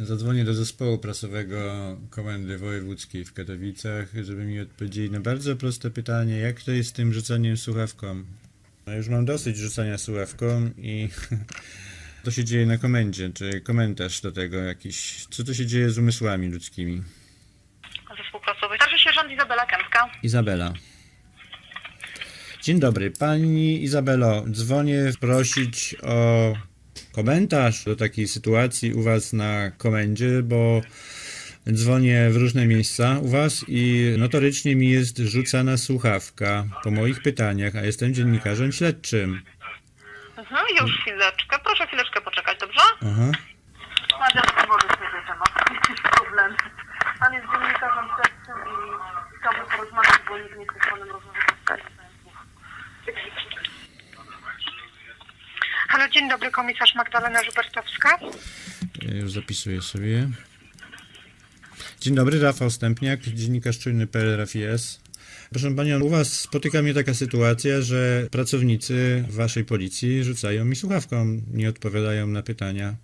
Zadzwonię do zespołu prasowego Komendy Wojewódzkiej w Katowicach, żeby mi odpowiedzieli na bardzo proste pytanie, jak to jest z tym rzucaniem słuchawką. No już mam dosyć rzucania słuchawką i to się dzieje na komendzie, czy komentarz do tego jakiś, co tu się dzieje z umysłami ludzkimi. Zespół prasowy. Starszy sierżant Izabela Kępska. Izabela. Dzień dobry, pani Izabelo. Dzwonię prosić o komentarz do takiej sytuacji u was na komendzie, bo dzwonię w różne miejsca u was i notorycznie mi jest rzucana słuchawka po moich pytaniach, a jestem dziennikarzem śledczym. Mhm, już chwileczkę. Proszę chwileczkę poczekać, dobrze? Aha. Nadia wody świetny temat. Jakiś problem. Pan jest dziennikarzem śledczym i chciałby porozmawiać, bo nikt nie chce z panem rozmawiać. Halo, dzień dobry, komisarz Magdalena Żubertowska. Ja Już zapisuję sobie. Dzień dobry, Rafał Stępniak, dziennikarz czujny PL RFIS. Proszę Panią, u Was spotyka mnie taka sytuacja, że pracownicy Waszej policji rzucają mi słuchawką, nie odpowiadają na pytania.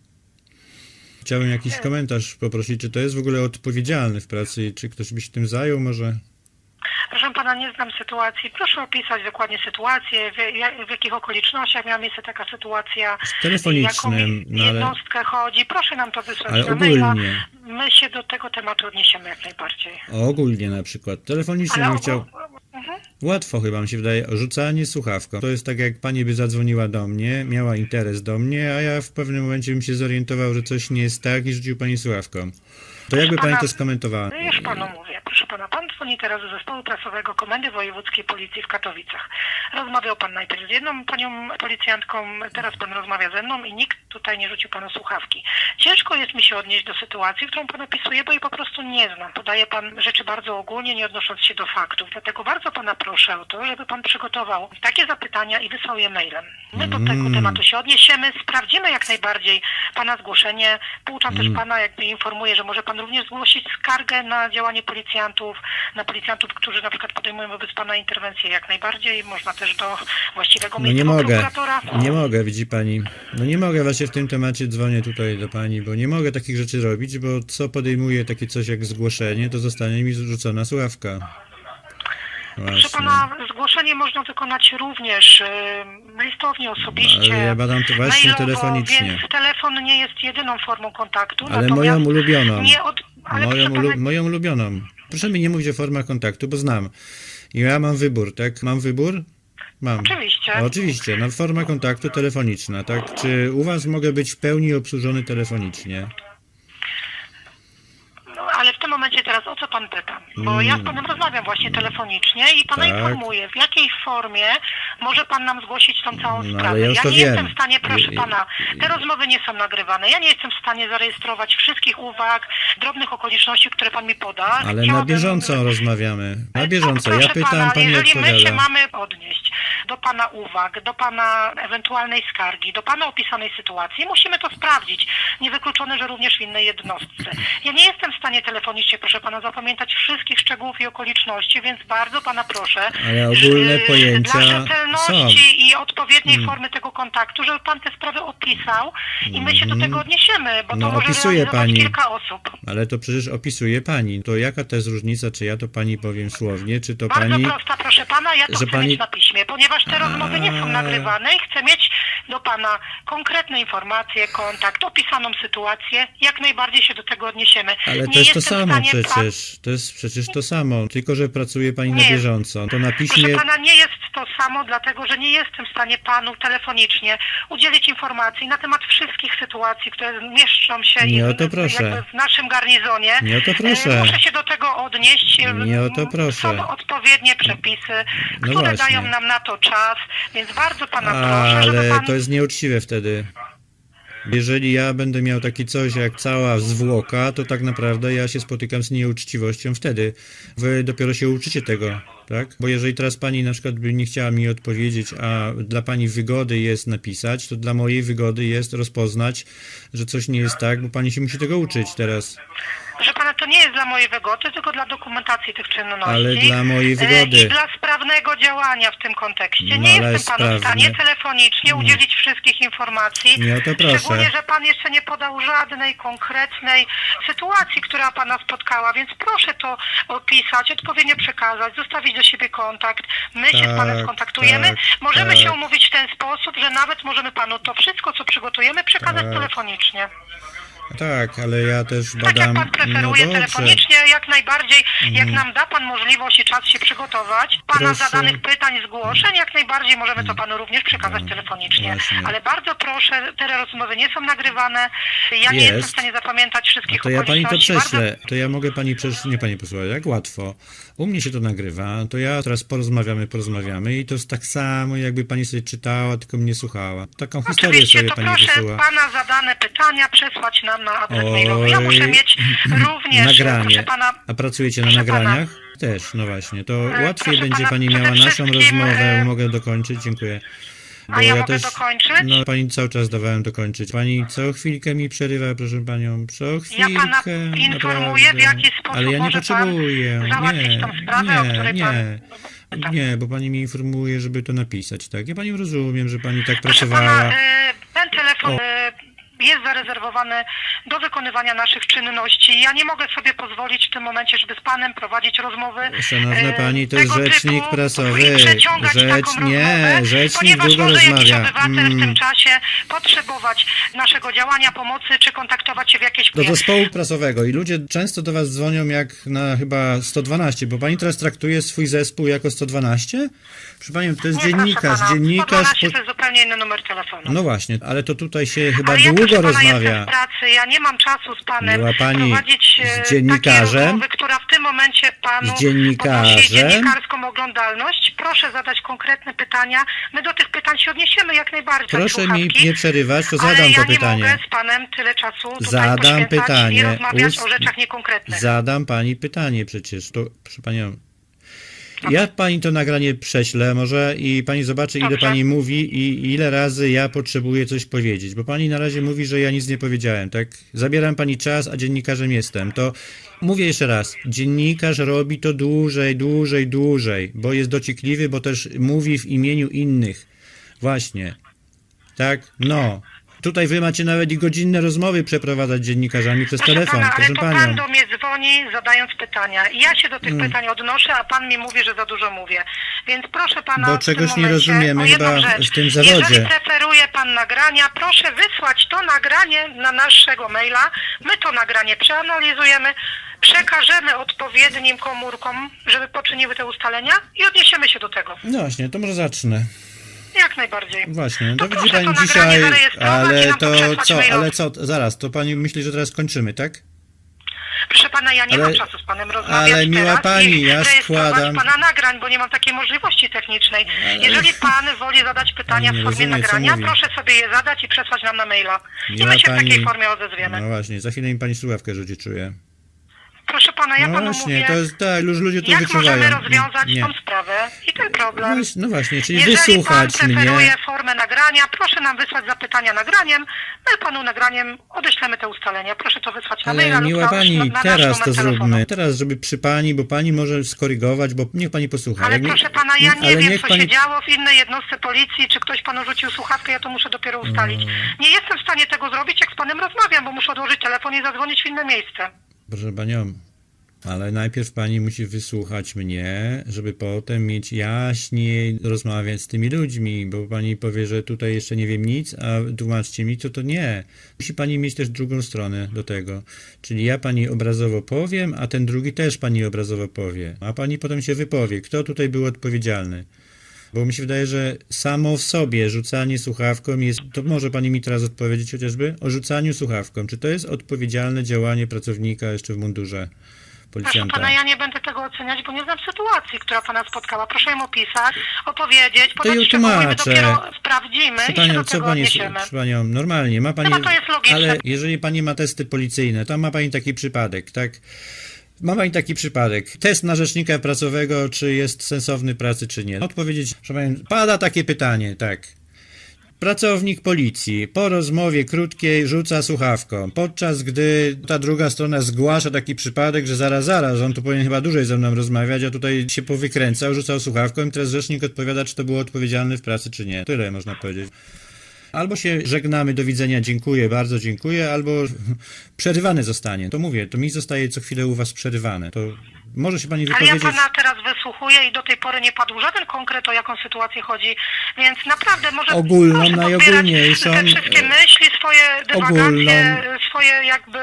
Chciałbym jakiś komentarz poprosić, czy to jest w ogóle odpowiedzialne w pracy i czy ktoś by się tym zajął może? Proszę pana, nie znam sytuacji. Proszę opisać dokładnie sytuację, w, ja- w jakich okolicznościach miała miejsce taka sytuacja. telefonicznym, jaką no ale- jednostkę chodzi. Proszę nam to wysłać Ale na maila. ogólnie. My się do tego tematu odniesiemy jak najbardziej. Ogólnie na przykład, telefonicznie bym ogól- chciał... Mhm. Łatwo chyba mi się wydaje, rzucanie słuchawką. To jest tak, jak pani by zadzwoniła do mnie, miała interes do mnie, a ja w pewnym momencie bym się zorientował, że coś nie jest tak i rzucił pani słuchawką. To jakby pani to skomentowała? No już panu mówię. Proszę pana, pan dzwoni teraz do zespołu prasowego Komendy Wojewódzkiej Policji w Katowicach. Rozmawiał pan najpierw z jedną panią policjantką, teraz pan rozmawia ze mną i nikt tutaj nie rzucił panu słuchawki. Ciężko jest mi się odnieść do sytuacji, którą pan opisuje, bo jej po prostu nie znam. Podaje pan rzeczy bardzo ogólnie, nie odnosząc się do faktów. Dlatego bardzo pana proszę o to, żeby pan przygotował takie zapytania i wysłał je mailem. My do tego Mm. tematu się odniesiemy, sprawdzimy jak najbardziej pana zgłoszenie. Pouczam Mm. też pana, jakby informuję, że może pan również zgłosić skargę na działanie policjantów, na policjantów, którzy na przykład podejmują wobec pana interwencję jak najbardziej. Można też do właściwego No nie mogę, nie mogę, widzi pani. No nie mogę właśnie w tym temacie dzwonię tutaj do pani, bo nie mogę takich rzeczy robić, bo co podejmuje takie coś jak zgłoszenie, to zostanie mi zrzucona słuchawka. Proszę pana, zgłoszenie można wykonać również y, listownie, osobiście. Ale ja badam to właśnie mailowo, telefonicznie. Więc telefon nie jest jedyną formą kontaktu. Ale moją ulubioną. Nie od, ale moją, pana, ulubioną. Proszę mi nie mówić o formach kontaktu, bo znam. I ja mam wybór, tak? Mam wybór? Mam. Oczywiście. Oczywiście, no forma kontaktu telefoniczna, tak? Czy u was mogę być w pełni obsłużony telefonicznie? No, ale w tym momencie teraz o co pan pyta? Bo ja z panem rozmawiam właśnie telefonicznie i pana Mm. Tak. informuję, w jakiej formie może pan nam zgłosić tą całą No, ale sprawę. ja już to nie wiem. jestem w stanie, proszę I- i- pana, te rozmowy nie są nagrywane. Ja nie jestem w stanie zarejestrować wszystkich uwag, drobnych okoliczności, które pan mi poda. Ale na Chciałabym- bieżąco rozmawiamy. Na bieżąco. Tak, Ja proszę pytam, pana, pani jeżeli my się odpowiada. mamy odnieść do pana uwag, do pana ewentualnej skargi, do pana opisanej sytuacji, musimy to sprawdzić. Niewykluczone, że również w innej jednostce. Ja nie jestem w stanie telefonicznie, proszę pana, zapamiętać wszystkich szczegółów i okoliczności, więc bardzo pana proszę, Ale ogólne że- pojęcia dla rzetelności i odpowiedniej formy tego kontaktu, żeby pan te sprawy opisał i my się do tego odniesiemy, bo to No, może opisuje realizować pani. kilka osób. Ale to przecież opisuje pani. To jaka to jest różnica, czy ja to pani powiem słownie, czy to Bardzo pani... prosta, proszę pana, ja to że chcę pani- mieć na piśmie, ponieważ te rozmowy nie są nagrywane i chcę mieć do pana konkretne informacje, kontakt, opisaną sytuację. Jak najbardziej się do tego odniesiemy. Ale nie to jest to samo przecież. To jest przecież to samo. Tylko, że pracuje pani na Nie. bieżąco. To na piśmie... Proszę pana, nie jest to samo, dlatego że nie jestem w stanie panu telefonicznie udzielić informacji na temat wszystkich sytuacji, które mieszczą się Nie o to proszę. w naszym garnizonie. Nie o to proszę. E, Muszę się do tego odnieść. Nie o to proszę. Są odpowiednie przepisy, No które właśnie. dają nam na to czas, więc bardzo pana proszę, żeby Ale pan... to jest nieuczciwe wtedy. Jeżeli ja będę miał takie coś jak cała zwłoka, to tak naprawdę ja się spotykam z nieuczciwością wtedy. Wy dopiero się uczycie tego, tak? Bo jeżeli teraz pani na przykład by nie chciała mi odpowiedzieć, a dla pani wygody jest napisać, to dla mojej wygody jest rozpoznać, że coś nie jest tak, bo pani się musi tego uczyć teraz. Proszę pana, to nie jest dla mojej wygody, tylko dla dokumentacji tych czynności. Ale dla mojej E, wygody. I dla sprawnego działania w tym kontekście. No, nie jestem panu w stanie sprawne. telefonicznie udzielić wszystkich informacji. Nie o to proszę. Szczególnie, że pan jeszcze nie podał żadnej konkretnej sytuacji, która pana spotkała, więc proszę to opisać, odpowiednio przekazać, zostawić do siebie kontakt. My się z panem Tak, skontaktujemy. tak, możemy tak. się umówić w ten sposób, że nawet możemy panu to wszystko, co przygotujemy, przekazać Tak. telefonicznie. Tak, ale ja też Tak jak badam. pan No preferuje dobrze. Mhm. telefonicznie, jak najbardziej, jak nam da pan możliwość i czas się przygotować, pana Proszę. Mhm. zadanych pytań, zgłoszeń, jak najbardziej możemy to panu również przekazać telefonicznie. No, właśnie. Ale bardzo proszę, te rozmowy nie są nagrywane. Ja nie Jest. jestem w stanie zapamiętać wszystkich to ja pani to okoliczności. Bardzo prześlę. To ja mogę pani przecież nie pani posłuchać, jak łatwo. U mnie się to nagrywa, to ja teraz porozmawiamy, porozmawiamy i to jest tak samo, jakby pani sobie czytała, tylko mnie słuchała. Taką historię Oczywiście, sobie to pani proszę wysyła. pana zadane pytania przesłać nam na adres mailowy. Ja muszę mieć również, Nagranie. pana, A pracujecie na proszę pana. nagraniach? Też, no właśnie. To E, łatwiej będzie pana, pani miała naszą wszystkim, rozmowę. e, Mogę dokończyć, dziękuję. A ja mogę dokończyć? No, pani cały czas dawałem dokończyć. Pani co chwilkę mi przerywa, proszę panią. Co chwilkę. Ja pana informuję, w jaki sposób Ale ja nie potrzebuję. nie, sprawę, nie, nie. pan-. Nie, bo pani mi informuje, żeby to napisać, tak? Ja panią rozumiem, że pani tak Proszę pracowała. pana, e, ten telefon O. jest zarezerwowany do wykonywania naszych czynności. Ja nie mogę sobie pozwolić w tym momencie, żeby z panem prowadzić rozmowy. Szanowna e, pani, to jest rzecznik typu prasowy. Rzecz- nie, rozmowę, rzecznik ponieważ długo może jakiś obywatel w Mm. tym czasie potrzebować naszego działania, pomocy, czy kontaktować się w jakiejś Do zespołu prasowego i ludzie często do was dzwonią jak na chyba 112, bo pani teraz traktuje swój zespół jako 112? Proszę to jest Nie, dziennikarz, pana, dziennikarz... 112 Po... to jest zupełnie inny numer telefonu. No właśnie, ale to tutaj się chyba Ale ja, długo pana, jestem rozmawia. w pracy, ja nie mam czasu z panem Była pani prowadzić e, z dziennikarzem? takiej rozmowy, która w tym momencie panu Z dziennikarzem? dziennikarską oglądalność. Proszę zadać konkretne pytania. My do tych pytań się odniesiemy jak najbardziej. Proszę mi nie przerywać, to ale zadam ja to nie pytanie. mogę z panem tyle czasu tutaj Zadam poświęcać i pytanie. rozmawiać Ust- o rzeczach niekonkretnych. Zadam pani pytanie przecież. To, proszę panią. Ja pani to nagranie prześlę może i pani zobaczy, ile Dobrze. pani mówi i ile razy ja potrzebuję coś powiedzieć. Bo pani na razie mówi, że ja nic nie powiedziałem, tak? Zabieram pani czas, a dziennikarzem jestem. To mówię jeszcze raz. Dziennikarz robi to dłużej, dłużej, dłużej, bo jest dociekliwy, bo też mówi w imieniu innych. Właśnie. Tak? No. Tutaj wy macie nawet i godzinne rozmowy przeprowadzać z dziennikarzami przez telefon, pana, ale proszę panią. pan do mnie dzwoni zadając pytania. I ja się do tych Mm. pytań odnoszę, a pan mi mówi, że za dużo mówię. Więc proszę pana. Bo w tym czegoś nie momencie rozumiemy o jedną chyba rzecz. w tym zawodzie. Jeżeli preferuje pan nagrania, proszę wysłać to nagranie na naszego maila. My to nagranie przeanalizujemy, przekażemy odpowiednim komórkom, żeby poczyniły te ustalenia i odniesiemy się do tego. No właśnie, to może zacznę. Jak najbardziej. Właśnie, To to widzi pani dzisiaj, i ale to co, ale co, zaraz, to pani myśli, że teraz kończymy, tak? Proszę pana, ja nie Ale- mam czasu z panem rozmawiać ale miła teraz pani, i ja składam- pana nagrań, bo nie mam takiej możliwości technicznej. Jeżeli pan woli zadać pytania w formie rozumie, nagrania, proszę sobie je zadać i przesłać nam na maila. I Miła my się w pani- takiej formie odezwiemy. No właśnie, za chwilę mi pani słuchawkę rzuci, czuję. Proszę pana, ja No panu właśnie, mówię, to jest, tak, już ludzie to jak wyczuwają. możemy rozwiązać Nie. tą sprawę i ten problem. No, właśnie- no właśnie, czyli Jeżeli wysłuchać pan preferuje mnie. formę nagrania, proszę nam wysłać zapytania nagraniem, my panu nagraniem odeślemy te ustalenia. Proszę to wysłać na maila Ale lub miła na, pani, na, na teraz to telefonu. zróbmy. Teraz, żeby przy pani, bo pani może skorygować, bo niech pani posłucha. Ale nie- proszę pana, ja nie wiem, co pani- się działo w innej jednostce policji, czy ktoś panu rzucił słuchawkę, ja to muszę dopiero ustalić. Mm. Nie jestem w stanie tego zrobić, jak z panem rozmawiam, bo muszę odłożyć telefon i zadzwonić w inne miejsce. Proszę panią, ale najpierw pani musi wysłuchać mnie, żeby potem mieć jaśniej rozmawiać z tymi ludźmi, bo pani powie, że tutaj jeszcze nie wiem nic, a tłumaczcie mi, co to nie. Musi pani mieć też drugą stronę do tego. Czyli ja pani obrazowo powiem, a ten drugi też pani obrazowo powie. A pani potem się wypowie, kto tutaj był odpowiedzialny. Bo mi się wydaje, że samo w sobie rzucanie słuchawką jest. To może pani mi teraz odpowiedzieć chociażby o rzucaniu słuchawką. Czy to jest odpowiedzialne działanie pracownika jeszcze w mundurze Proszę policjanta? pana, ja nie będę tego oceniać, bo nie znam sytuacji, która pana spotkała. Proszę ją opisać, opowiedzieć, To podać szczegóły, my dopiero sprawdzimy Proszę i się panią, do co tego pani, odniesiemy. proszę panią, normalnie, ma pani, Chyba to jest logiczne. ale jeżeli pani ma testy policyjne, to ma pani taki przypadek, tak? Ma pani taki przypadek. Test na rzecznika pracowego, czy jest sensowny pracy, czy nie. Odpowiedzieć, proszę panią, pada takie pytanie, tak. Pracownik policji po rozmowie krótkiej rzuca słuchawką, podczas gdy ta druga strona zgłasza taki przypadek, że zaraz, zaraz, on tu powinien chyba dłużej ze mną rozmawiać, a tutaj się powykręcał, rzucał słuchawką i teraz rzecznik odpowiada, czy to było odpowiedzialne w pracy, czy nie. Tyle można powiedzieć. Albo się żegnamy, do widzenia, dziękuję, bardzo dziękuję, albo przerywane zostanie. To mówię, to mi zostaje co chwilę u was przerywane. To może się pani Ale ja wypowiedzieć... pana teraz wysłuchuję i do tej pory nie padł żaden konkret, o jaką sytuację chodzi, więc naprawdę może Ogólną, proszę podbierać najogólniejszą, te wszystkie myśli, swoje dywagacje, ogólną. swoje jakby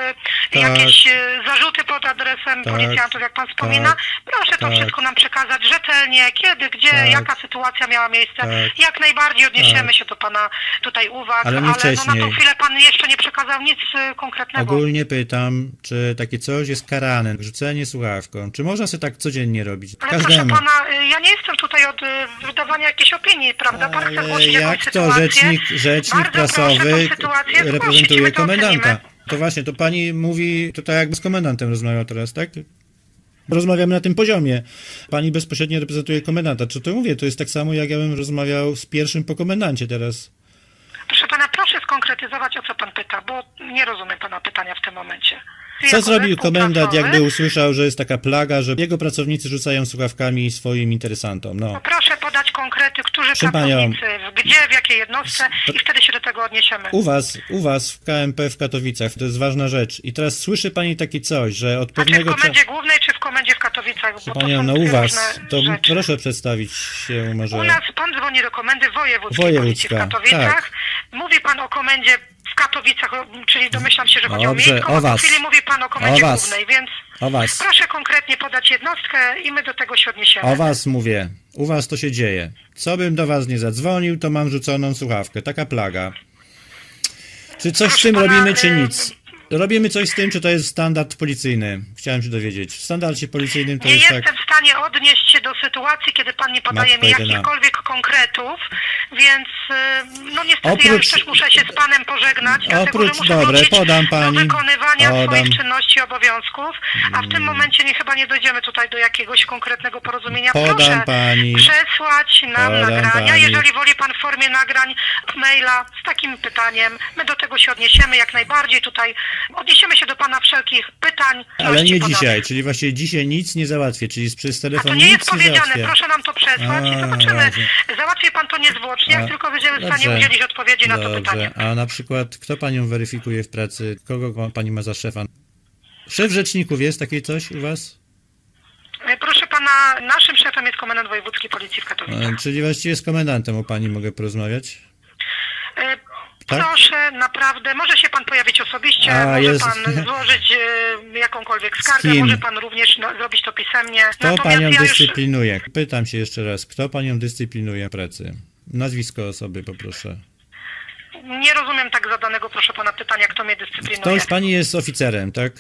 Tak. jakieś e, zarzuty pod adresem Tak. policjantów, jak pan wspomina. Tak. Proszę to Tak. wszystko nam przekazać rzetelnie, kiedy, gdzie, Tak. jaka sytuacja miała miejsce. Tak. Jak najbardziej odniesiemy Tak. się do pana tutaj uwag, Ale nie no, na wcześniej. tą chwilę pan jeszcze nie przekazał nic e, konkretnego. Ogólnie pytam, czy takie coś jest karane, rzucenie słuchawką. Czy można sobie tak codziennie robić? Ale proszę Każdemu. pana, y, ja nie jestem tutaj od y, wydawania jakiejś opinii, prawda? Pan chce Ale jakąś jak to sytuację. rzecznik, rzecznik Bardzo prasowy proszę tą sytuację zgłosić, reprezentuje my to komendanta? ocenimy. To właśnie, to pani mówi, to tak jakby z komendantem rozmawiał teraz, tak? Rozmawiamy na tym poziomie. Pani bezpośrednio reprezentuje komendanta. Czy to mówię? To jest tak samo, jak ja bym rozmawiał z pierwszym po komendancie teraz. Proszę pana, proszę skonkretyzować, o co pan pyta, bo nie rozumiem pana pytania w tym momencie. Co zrobił komendant, jakby usłyszał, że jest taka plaga, że jego pracownicy rzucają słuchawkami swoim interesantom? No. Proszę podać konkrety, którzy Proszę panią. pracownicy, gdzie, w jakiej jednostce i wtedy się do tego odniesiemy. U was, u was w KMP w Katowicach, to jest ważna rzecz. I teraz słyszy pani takie coś, że od A czy w pewnego komendzie głównej, czy w komendzie w Katowicach? Bo to Panią, są no dwie u was, różne to rzeczy. proszę przedstawić się może... U nas pan dzwoni do komendy wojewódzkiej Wojewódzka, policji w Katowicach. tak. Mówi pan o komendzie w Katowicach, o- czyli domyślam się, że chodzi Dobrze, o miejską, o was. w chwili mówi pan o komendzie O was. głównej, więc O was, proszę konkretnie podać jednostkę i my do tego się odniesiemy. o was mówię. U was to się dzieje. Co bym do was nie zadzwonił, to mam rzuconą słuchawkę. Taka plaga. Czy coś z Proszę tym pana, robimy, czy y, nic? Robimy coś z tym, czy to jest standard policyjny? Chciałem się dowiedzieć. W standardzie policyjnym to Nie jest jestem tak... w stanie odnieść się do sytuacji, kiedy pan nie podaje mi jedyna. jakichkolwiek konkretów, więc y, no niestety ja już Oprócz- też muszę się z panem pożegnać, dlatego Oprócz- że muszę dobre, wrócić podam pani. do wykonywania Podam. Mm. swoich czynności i obowiązków, a w tym momencie nie, chyba nie dojdziemy tutaj do jakiegoś konkretnego porozumienia. Podam Proszę pani. przesłać nam Podam nagrania, pani. jeżeli woli pan w formie nagrań maila z takim pytaniem, my do tego się odniesiemy jak najbardziej tutaj, odniesiemy się do pana wszelkich pytań. Ale nie podanych. dzisiaj, czyli właśnie dzisiaj nic nie załatwię, czyli przez A telefon to nie jest nic powiedziane, załatwię. proszę nam to przesłać i A, zobaczymy. właśnie. Załatwię pan to niezwłocznie, jak A, tylko będziemy w stanie dobrze. udzielić odpowiedzi na to Dobrze, pytanie. a na przykład kto panią weryfikuje w pracy? Kogo pani ma za szefa? Szef rzeczników jest takie coś u was? E, Proszę pana, naszym szefem jest komendant wojewódzki policji w Katowicach. E, Czyli właściwie z komendantem u pani mogę porozmawiać? E, tak? Proszę, naprawdę, może się pan pojawić osobiście, A, może pan złożyć e, jakąkolwiek skargę, kim? może pan również no, zrobić to pisemnie. Kto panią ja już dyscyplinuje? Pytam się jeszcze raz, kto panią dyscyplinuje w pracy? Nazwisko osoby poproszę. nie rozumiem tak zadanego, proszę pana, pytania, kto mnie dyscyplinuje. Ktoś pani jest oficerem, tak?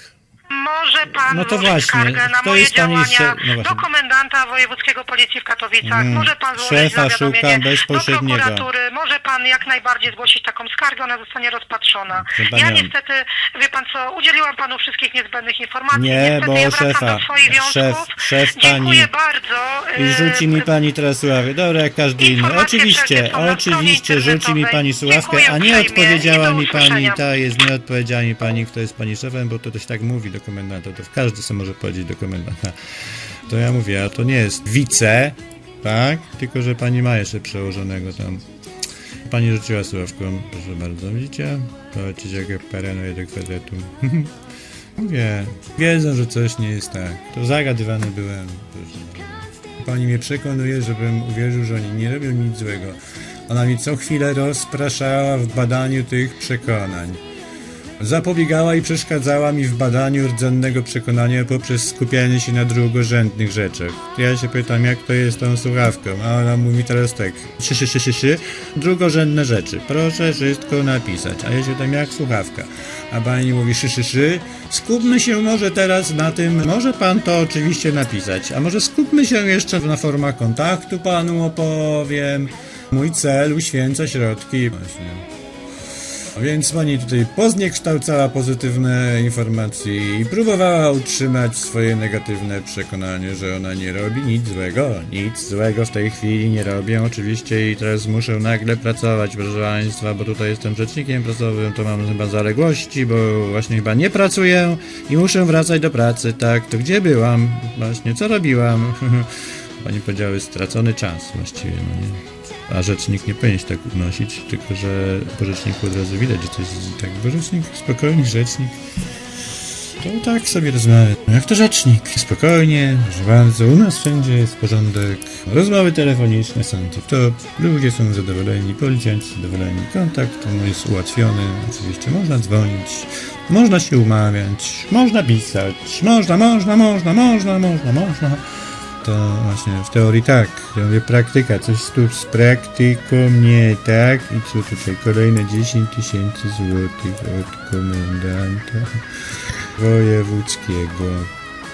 Może pan No to złożyć właśnie, skargę na kto moje jest pani działania szef- no właśnie. do komendanta wojewódzkiego policji w Katowicach. Mm, Może pan złożyć szefa zawiadomienie szukam do prokuratury. Może pan jak najbardziej zgłosić taką skargę, ona zostanie rozpatrzona. Proszę Ja panią. niestety, wie pan co, udzieliłam panu wszystkich niezbędnych informacji. Nie, niestety bo ja wracam szefa, do swoich szef- wiązków. szef Dziękuję pani- bardzo. I e, rzuci mi pani teraz słuchawkę. Dobra, jak każdy inny. Informacje Oczywiście, wszelkie są na oczywiście rzuci mi internetowej. pani słuchawkę, Dziękuję a nie uprzejmie odpowiedziała i do mi pani, usłyszenia. ta jest, nie odpowiedziała mi pani, kto jest pani szefem, bo to też tak mówi do komendanta. To każdy sobie może powiedzieć do komendanta. To ja mówię, a to nie jest wice, tak? Tylko, że pani ma jeszcze przełożonego tam. Pani rzuciła słuchawką, proszę bardzo, widzicie? Zobaczycie, jakie paranuje do kwadratu. Mówię, wiedzą, że coś nie jest tak. To zagadywany byłem. Pani mnie przekonuje, żebym uwierzył, że oni nie robią nic złego. Ona mi co chwilę rozpraszała w badaniu tych przekonań. Zapobiegała i przeszkadzała mi w badaniu rdzennego przekonania poprzez skupianie się na drugorzędnych rzeczach. Ja się pytam, jak to jest tą słuchawką, a ona mówi teraz tak, szy, szy, szy, szy, szy, drugorzędne rzeczy, proszę wszystko napisać. A ja się pytam, jak słuchawka? A pani mówi, szy, szy, szy, skupmy się może teraz na tym, może pan to oczywiście napisać, a może skupmy się jeszcze na formach kontaktu panu opowiem. Mój cel uświęca środki. Właśnie. Więc pani tutaj pozniekształcała pozytywne informacje i próbowała utrzymać swoje negatywne przekonanie, że ona nie robi nic złego. Nic złego w tej chwili nie robię oczywiście i teraz muszę nagle pracować, proszę państwa, bo tutaj jestem rzecznikiem prasowym, to mam chyba zaległości, bo właśnie chyba nie pracuję i muszę wracać do pracy. Tak, to gdzie byłam? Właśnie, co robiłam? Pani powiedziały stracony czas właściwie, no nie? A rzecznik nie powinien się tak unosić, tylko że po rzeczniku od razu widać, że to jest tak, bo rzecznik, spokojny rzecznik, to tak sobie rozmawia. Jak to rzecznik? Spokojnie, proszę bardzo, u nas wszędzie jest porządek. Rozmowy telefoniczne są tip-top, ludzie są zadowoleni, policjanci zadowoleni, kontakt jest ułatwiony, oczywiście można dzwonić, można się umawiać, można pisać, można, można, można, można, można, można. To właśnie w teorii tak. Ja mówię praktyka, coś tu z praktyką nie tak. I co tutaj? Kolejne 10 tysięcy złotych od komendanta wojewódzkiego.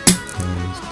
To jest.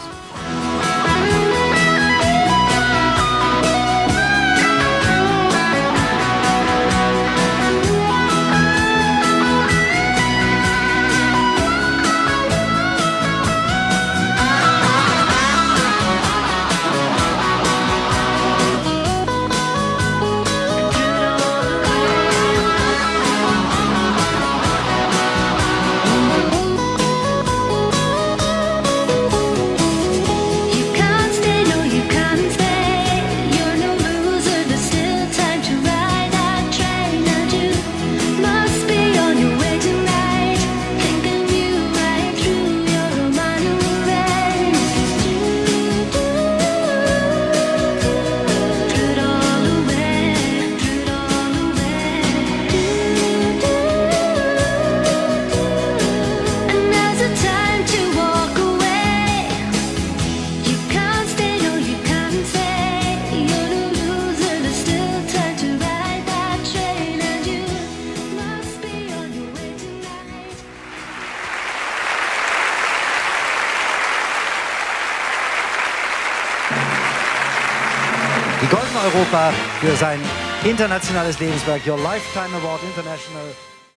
Für sein internationales Lebenswerk Your Lifetime Award International